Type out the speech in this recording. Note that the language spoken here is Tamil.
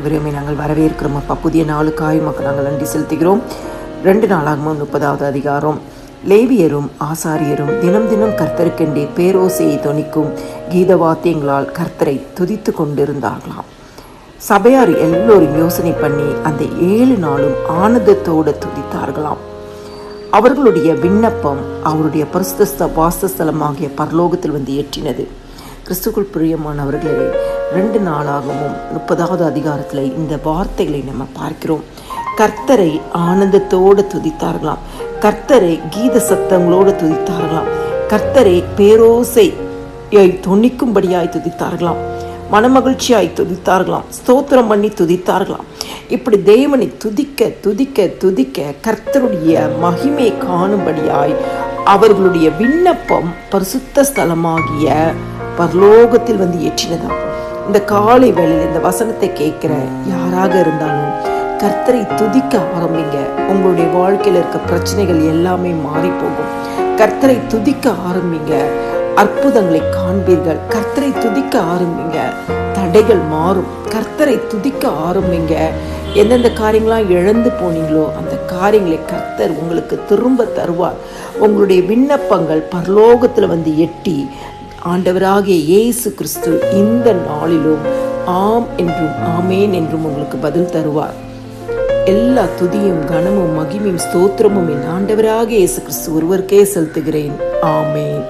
விரும்பி நாங்கள் வரவேற்கிறோம். அப்பா புதிய நாளுக்காய் மக்கள் நாங்கள் நன்றி செலுத்துகிறோம். ரெண்டு நாளாகவும் முப்பதாவது அதிகாரம். லேவியரும் ஆசாரியரும் தினம் தினம் கர்த்தருக்கென்றே பேரோசையை தொனிக்கும் கீத வாத்தியங்களால் கர்த்தரை துதித்து கொண்டிருந்தார்களாம். சபையார் எல்லோரும் யோசனை பண்ணி அந்த ஏழு நாளும் ஆனந்தத்தோடு துதித்தார்களாம். அவர்களுடைய விண்ணப்பம் அவருடைய பிரஸ்தஸ்த வாசஸ்தலமாகிய பரலோகத்தில் வந்து ஏற்றினது. கிறிஸ்துக்குள் பிரியமானவர்களே ரெண்டு நாளாகவும் முப்பதாவது அதிகாரத்தில் இந்த வார்த்தைகளை நம்ம பார்க்கிறோம். கர்த்தரை ஆனந்தத்தோடு துதித்தார்களாம். கர்த்தரை கீத சத்தங்களோடு துதித்தார்களாம். கர்த்தரை பேரோசை துணிக்கும்படியாய் துதித்தார்களாம். மனமகிழ்ச்சியாய் துதித்தார்களாம். ஸ்தோத்திரம் பண்ணி துதித்தார்களாம். இப்படி தேவனை துதிக்க துதிக்க துதிக்க கர்த்தருடைய மகிமை காணும்படியாய் அவர்களுடைய விண்ணப்பம் பரிசுத்த ஸ்தலமாகிய பரலோகத்தில் வந்து ஏற்றினதாம். இந்த காலை வேளையில் இந்த வசனத்தை கேட்கிற யாராக இருந்தாலும் கர்த்தரை துதிக்க ஆரம்பிங்க. உங்களுடைய வாழ்க்கையில் இருக்க பிரச்சனைகள் எல்லாமே மாறி போகும். கர்த்தரை துதிக்க ஆரம்பிங்க. அற்புதங்களை காண்பீர்கள். கர்த்தரை துதிக்க ஆரம்பிங்க. தடைகள் மாறும். கர்த்தரை துதிக்க ஆரம்பிங்க. எந்தெந்த காரியங்களாம் இழந்து போனீங்களோ அந்த காரியங்களை கர்த்தர் உங்களுக்கு திரும்ப தருவார். உங்களுடைய விண்ணப்பங்கள் பரலோகத்தில் வந்து எட்டி ஆண்டவராகிய இயேசு கிறிஸ்து இந்த நாளிலும் ஆம் என்றும் ஆமேன் என்றும் உங்களுக்கு பதில் தருவார். எல்லா துதியும் கனமும் மகிமையும் ஸ்தோத்திரமும் என் ஆண்டவராக இயேசு கிறிஸ்து ஒருவருக்கே செலுத்துகிறேன். ஆமேன்.